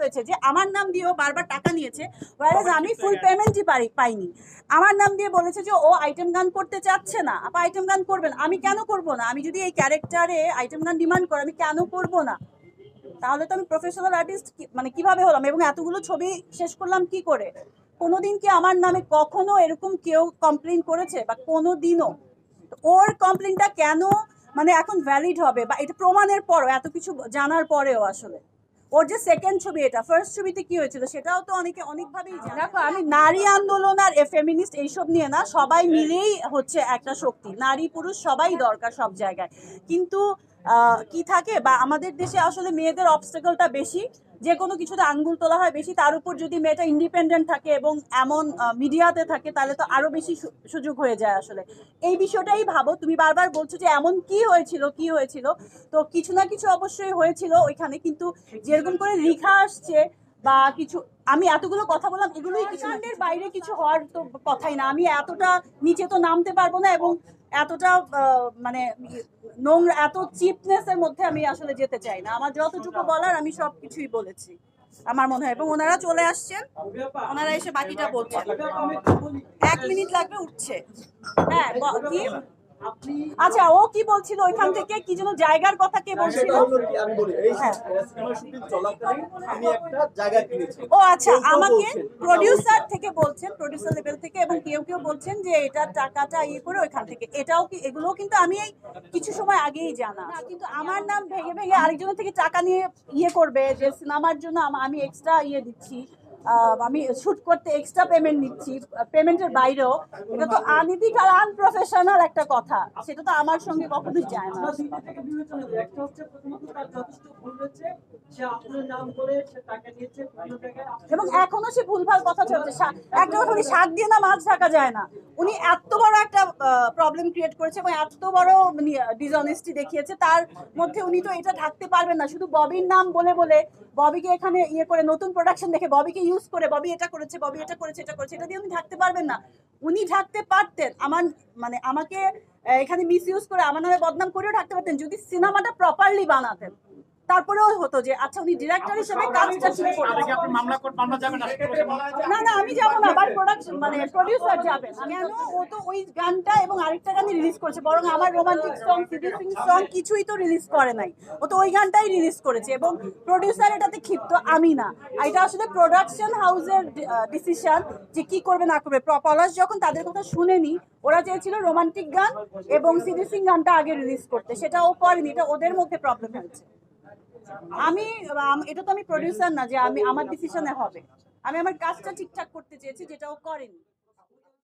হয়েছে যে আমার নাম দিয়েও বারবার টাকা নিয়েছে whereas আমি ফুল পেমেন্টই পাই পাইনি। আমার নাম দিয়ে বলেছে যে ও আইটেম গান করতে চাচ্ছে না। আপা আইটেম গান করবেন। আমি কেন করব না? আমি যদি এই ক্যারেক্টারে আইটেম গান ডিমান্ড করে আমি কেন করব না? তাহলে তো আমি প্রফেশনাল আর্টিস্ট মানে কীভাবে হলাম? এবং এতগুলো ছবি শেষ করলাম কি করে? কোনোদিন কি আমার নামে কখনো এরকম কেউ কমপ্লেন করেছে? বা কোনো দিনও ওর কমপ্লেনটা কেন মানে এখন ভ্যালিড হবে? বা এটা প্রমাণের পরও এত কিছু জানার পরেও আসলে। ওর যে সেকেন্ড ছবি এটা ফার্স্ট ছবিতে কি হয়েছিল সেটাও তো অনেকে অনেকভাবেই জানে। দেখো আমি নারী আন্দোলন আর ফেমিনিস্ট এইসব নিয়ে না সবাই মিলেই হচ্ছে একটা শক্তি। নারী পুরুষ সবাই দরকার সব জায়গায়। কিন্তু কি থাকে বা আমাদের দেশে আসলে মেয়েদের অবস্টেকলটা বেশি। যে কোনো কিছুতে আঙ্গুল তোলা হয় বেশি, তার উপর যদি মেয়েটা ইন্ডিপেন্ডেন্ট থাকে এবং এমন মিডিয়াতে থাকে, তাহলে তো আরও বেশি সুযোগ হয়ে যায় আসলে। এই বিষয়টাই ভাবো, তুমি বারবার বলছো যে এমন কি হয়েছিল কি হয়েছিল? তো কিছু না কিছু অবশ্যই হয়েছিল ওইখানে, কিন্তু যেরকম করে লেখা আসছে বা কিছু, আমি এতগুলো কথা বললাম, এগুলোই কিছুর বাইরে কিছু হওয়ার তো কথাই না। আমি এতটা নিচে তো নামতে পারব না এবং এতটা মানে নোংরা, এত চিপনেস এর মধ্যে আমি আসলে যেতে চাই না। আমার যতটুকু বলার আমি সব কিছুই বলেছি, আমার মনে হয়। এবং ওনারা চলে আসছেন, ওনারা এসে বাকিটা বলছেন। এক মিনিট লাগবে উঠছে। হ্যাঁ আচ্ছা ও কি বলছিল ওইখান থেকে? কি যেন জায়গার কথা কে বলছিল? আমি বলি এই হ্যাঁ। সিনেমা শুটিং চলাকালীন আমি একটা জায়গা কিনেছি। ও আচ্ছা আমাকে। প্রডিউসার থেকে বলছেন প্রডিউসার লেভেল থেকে এবং কেউ কেউ বলছেন যে এটা টাকাটা ইয়ে করে ওইখান থেকে। এটাও কি এগুলোও কিন্তু আমি এই কিছু সময় আগেই জানা। কিন্তু আমার নাম ভেঙে ভেঙে আরেকজনের থেকে টাকা নিয়ে ইয়ে করবে যে সিনেমার জন্য আমি এক্সট্রা ইয়ে দিচ্ছি। আমি শুট করতে এক্সট্রা পেমেন্ট নিচ্ছি পেমেন্টের বাইরেও। এটা তো আনইতিক আর আনপ্রফেশনাল একটা কথা। সেটা তো আমার সঙ্গে কখনোই যায় না। এবং এখনও সে ভুলভাল কথা চলছে। একটা কথা সাত শাক দিয়ে না মাছ ঢাকা যায় না। উনি এত বড় একটা প্রবলেম ক্রিয়েট করেছে এবং এত বড় ডিসঅনেস্টি দেখিয়েছে, তার মধ্যে উনি তো এটা ঢাকতে পারবেন না। শুধু ববির নাম বলে বলে, ববিকে এখানে ইয়ে করে, নতুন প্রোডাকশন দেখে ববিকে ইউজ করে, ববি এটা করেছে, ববি এটা করেছে এটা করেছে, এটা দিয়ে উনি ঢাকতে পারবেন না। উনি ঢাকতে পারতেন, আমার মানে আমাকে এখানে মিস ইউজ করে, আমার নামে বদনাম করেও ঢাকতে পারতেন, যদি সিনেমাটা প্রপারলি বানাতেন। তারপরেও হতো যে আচ্ছা উনি ডিরেক্টর হিসেবে কাজটা ঠিক না না না আমি যাব না বাট প্রোডাকশন মানে প্রডিউসার যাবে কেন? ও তো ওই গানটা এবং আরেকটা গানই রিলিজ করেছে বরং আমার রোমান্টিক সং সিরিয়াসিং সং কিছুই তো রিলিজ করে নাই। ও তো ওই গানটাই রিলিজ করেছে এবং প্রডিউসার এটাতে ক্ষিপ্ত আমি না। এটা আসলে প্রোডাকশন হাউসের ডিসিশন যে কি করবে না করবে। পলাশ যখন তাদের কথা শুনেনি ওরা চেয়েছিল রোমান্টিক গান এবং সিরিয়াসিং গানটা আগে রিলিজ করতে। সেটা ও করেনি এটা ওদের মধ্যে প্রবলেম হয়েছে। আম- এটা তো আমি প্রডিউসার না যে আমি, আমার ডিসিশনে হবে। আমি আমার কাজটা ঠিকঠাক করতে চেয়েছি, যেটা ও করেনি।